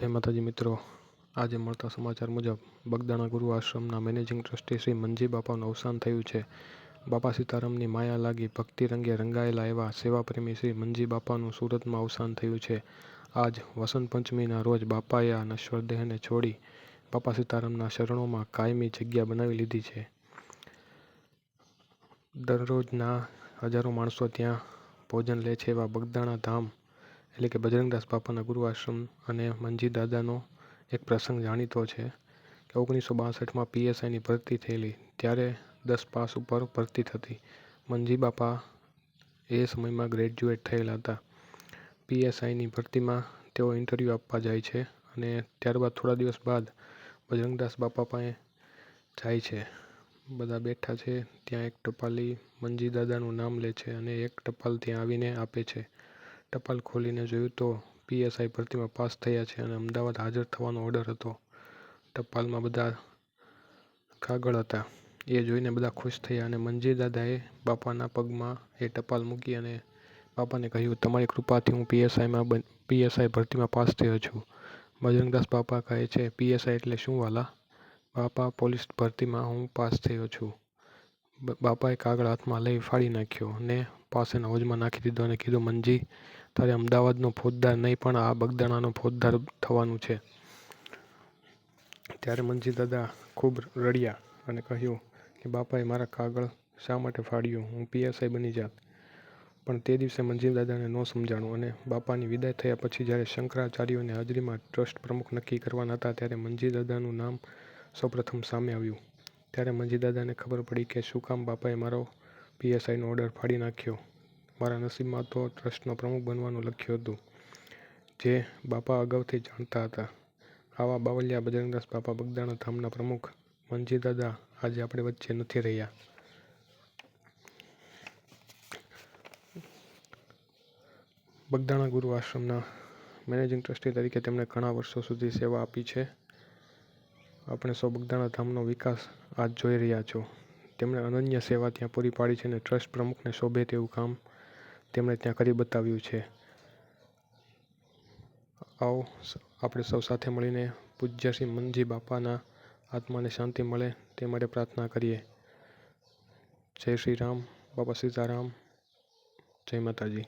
જય માતાજી મિત્રો. આજે મળતા સમાચાર મુજબ બગદાણા ગુરુ આશ્રમના મેનેજિંગ ટ્રસ્ટી શ્રી મંજી બાપાનું અવસાન થયું છે. બાપા સીતારામની માયા લાગી ભક્તિ રંગે રંગાયેલા એવા સેવાપ્રેમી શ્રી મંજી બાપાનું સુરતમાં અવસાન થયું છે. આજ વસંત પંચમીના રોજ બાપાએ આ નશ્વર છોડી બાપા સીતારામના શરણોમાં કાયમી જગ્યા બનાવી લીધી છે. દરરોજના હજારો માણસો ત્યાં ભોજન લે છે એવા બગદાણા ધામ એટલે કે બજરંગદાસ બાપાના ગુરુ આશ્રમ અને મંજી દાદાનો એક પ્રસંગ જાણીતો છે કે ઓગણીસો બાસઠમાં પીએસઆઈની ભરતી થયેલી, ત્યારે દસ પાસ ઉપર ભરતી થતી. મંજી બાપા એ સમયમાં ગ્રેજ્યુએટ થયેલા હતા. પીએસઆઈની ભરતીમાં તેઓ ઇન્ટરવ્યૂ આપવા જાય છે અને ત્યારબાદ થોડા દિવસ બાદ બજરંગદાસ બાપા પાસે જાય છે. બધા બેઠા છે, ત્યાં એક ટપાલી મંજી દાદાનું નામ લે છે અને એક ટપાલ ત્યાં આવીને આપે છે. ટપાલ ખોલીને જોયું તો પીએસઆઈ ભરતીમાં પાસ થયા છે અને અમદાવાદ હાજર થવાનો ઓર્ડર હતો. ટપાલમાં બધા કાગળ હતા. એ જોઈને બધા ખુશ થયા અને મંજી દાદાએ બાપાના પગમાં એ ટપાલ મૂકી અને બાપાને કહ્યું, તમારી કૃપાથી હું પીએસઆઈમાં પીએસઆઈ ભરતીમાં પાસ થયો છું. બજરંગદાસ બાપા કહે છે, પીએસઆઈ એટલે શું વાલા? બાપા પોલીસ ભરતીમાં હું પાસ થયો છું. બાપાએ કાગળ હાથમાં લઈ ફાડી નાખ્યો ને પાસેના હોજમાં નાખી દીધો અને કીધું, મંજી, તારે અમદાવાદનો ફોજદાર નહીં, પણ આ બગદાણાનો ફોજદાર થવાનું છે. ત્યારે મંજી દાદા ખૂબ રડ્યા અને કહ્યું કે, બાપાએ મારા કાગળ શા માટે ફાડ્યું? હું પીએસઆઈ બની જાત. પણ તે દિવસે મંજી દાદાને ન સમજાણું અને બાપાની વિદાય થયા પછી જ્યારે શંકરાચાર્યોની હાજરીમાં ટ્રસ્ટ પ્રમુખ નક્કી કરવાના હતા, ત્યારે મંજી દાદાનું નામ સૌપ્રથમ સામે આવ્યું. ત્યારે મંજી દાદાને ખબર પડી કે, શું કામ બાપાએ મારો પીએસઆઈનો ઓર્ડર ફાડી નાખ્યો. મારા નસીબમાં તો ટ્રસ્ટનો પ્રમુખ બનવાનું લખ્યું હતું, જે બાપા અગાઉથી જાણતા હતા. આવા બાવલિયા બજરંગદાસ બાપા બગદાણા ધામના પ્રમુખ મનજી દાદા આજે આપણે વચ્ચે નથી રહ્યા. બગદાણા ગુરુ આશ્રમના મેનેજિંગ ટ્રસ્ટી તરીકે તેમણે ઘણા વર્ષો સુધી સેવા આપી છે. આપણે સૌ બગદાણા ધામનો વિકાસ આજ જોઈ રહ્યા છો. તેમણે અનન્ય સેવા ત્યાં પૂરી પાડી છે અને ટ્રસ્ટ પ્રમુખને શોભે તેવું કામ તેમણે ત્યાં કરી બતાવ્યું છે. આવો, આપણે સૌ સાથે મળીને પૂજ્ય શ્રી મનજી બાપાના આત્માને શાંતિ મળે તે માટે પ્રાર્થના કરીએ. જય શ્રી રામ, બાપા સીતારામ, જય માતાજી.